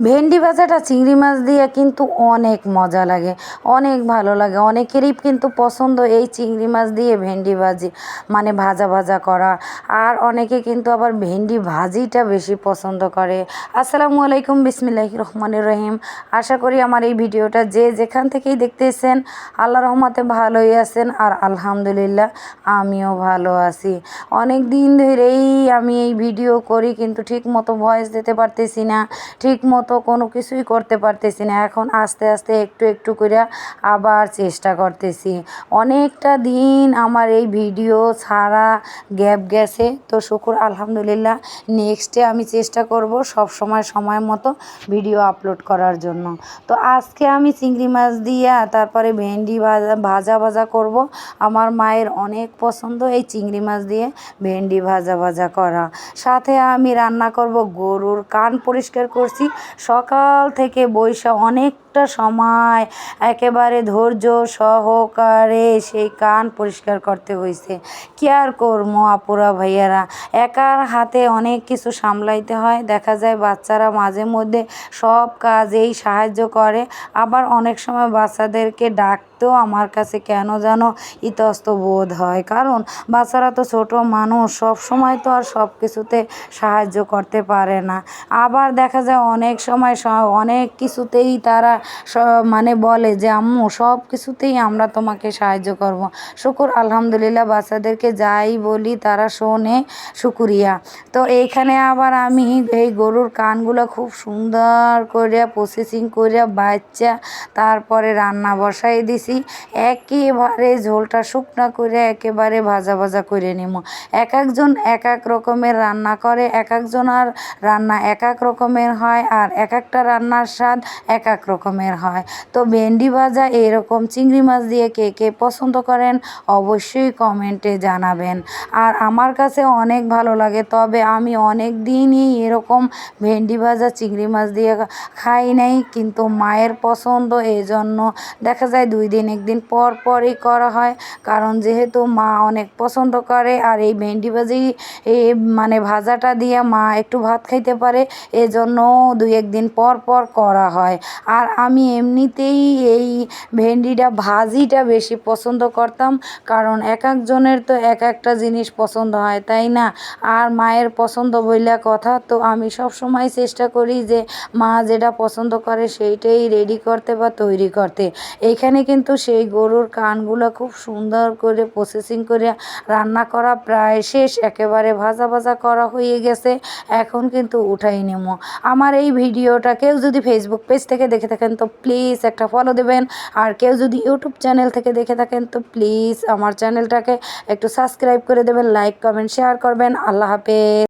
ভেন্ডি ভাজাটা চিংড়ি মাছ দিয়ে কিন্তু অনেক মজা লাগে, অনেক ভালো লাগে। অনেকেরই কিন্তু পছন্দ এই চিংড়ি মাছ দিয়ে ভেন্ডি ভাজি মানে ভাজা ভাজা করা। আর অনেকে কিন্তু আবার ভেন্ডি ভাজিটা বেশি পছন্দ করে। আসসালামু আলাইকুম বিসমিল্লাহ রহমানুর রহিম। আশা করি আমার এই ভিডিওটা যে যেখান থেকেই দেখতেছেন, আল্লাহ রহমতে ভালোই আছেন আর আলহামদুলিল্লাহ আমিও ভালো আছি। অনেক দিন ধরেই আমি এই ভিডিও করি কিন্তু ঠিক মতো ভয়েস দিতে পারতেছি না ঠিক মতো কোনো কিছুই করতে পারতেছি না। এখন আস্তে আস্তে একটু একটু করে আবার চেষ্টা করতেছি। অনেকটা দিন আমার এই ভিডিও ছাড়া গ্যাপ গেছে। তো শুকুর, আলহামদুলিল্লাহ নেক্সটে আমি চেষ্টা করব সব সময় সময় মতো ভিডিও আপলোড করার জন্য। তো আজকে আমি চিংড়ি মাছ দিয়া তারপরে ভেন্ডি ভাজা ভাজা ভাজা করব। আমার মায়ের অনেক পছন্দ এই চিংড়ি মাছ দিয়ে ভেন্ডি ভাজা ভাজা করা। সাথে আমি রান্না করব গরুর কান পরিষ্কার করছি। সকাল থেকে বৈশা অনেকটা সময় একেবারে ধৈর্য সহকারে সেই কান পরিষ্কার করতে হয়েছে কি আর করব আপুরা ভাইয়ারা? একার হাতে অনেক কিছু সামলাইতে হয়। দেখা যায় বাচ্চারা মাঝে মধ্যে সব কাজেই সাহায্য করে। আবার অনেক সময় বাচ্চাদেরকে ডাকতেও আমার কাছে কেন যেন ইতস্ত বোধ হয়? কারণ বাচ্চারা তো ছোট মানুষ, সব সময় তো আর সব কিছুতে সাহায্য করতে পারে না। আবার দেখা যায় অনেক সময় অনেক কিছুতেই তারা মানে বলে যে, আম্মু, সব কিছুতেই আমরা তোমাকে সাহায্য করব। শুকুর, আলহামদুলিল্লাহ, বাচ্চাদেরকে যাই বলি, তারা শোনে, শুকুরিয়া। তো এইখানে আবার আমি এই গরুর কানগুলো খুব সুন্দর করে প্রসেসিং করে বাচ্চা তারপরে রান্না বসাই দিছি। একেবারে ঝোলটা শুকনা করে একেবারে ভাজা ভাজা করে নিব এক একজন এক এক রকমের রান্না করে, এক একজন আর রান্না এক এক রকমের হয় আর এক একটা রান্নার স্বাদ এক এক রকমের হয়। তো ভেন্ডি ভাজা এরকম চিংড়ি মাছ দিয়ে কে কে পছন্দ করেন অবশ্যই কমেন্টে জানাবেন। আর আমার কাছে অনেক ভালো লাগে, তবে আমি অনেক দিনই এরকম ভেন্ডি ভাজা, চিংড়ি মাছ দিয়ে খাই নাই, কিন্তু মায়ের পছন্দ এই জন্য দেখা যায় দুই দিন একদিন পর পরই করা হয়। কারণ যেহেতু মা অনেক পছন্দ করে আর এই ভেন্ডি ভাজি মানে ভাজাটা দিয়ে মা একটু ভাত খাইতে পারে, এজন্য দুই একদিন পর পর করা হয়। আর আমি এমনিতেই এই ভেন্ডিটা, ভাজিটা বেশি পছন্দ করতাম। কারণ এক একজনের তো এক একটা জিনিস পছন্দ হয়, তাই না? আর মায়ের পছন্দ বইলা কথা, তো আমি সব সময় চেষ্টা করি যে মা যেটা পছন্দ করে সেইটাই রেডি করতে বা তৈরি করতে। এইখানে কিন্তু সেই গরুর কানগুলো খুব সুন্দর করে প্রসেসিং করে রান্না করা প্রায় শেষ। একেবারে ভাজা ভাজা করা হয়ে গেছে। এখন কিন্তু উঠাই নেব আমার এই ভিডিওটা কেউ যদি ফেসবুক পেজ থেকে দেখে থাকেন তো প্লিজ একটা ফলো দেবেন। আর কেউ যদি ইউটিউব চ্যানেল থেকে দেখে থাকেন তো প্লিজ আমার চ্যানেলটাকে একটু সাবস্ক্রাইব করে দেবেন লাইক কমেন্ট শেয়ার করবেন। আল্লাহ হাফেজ।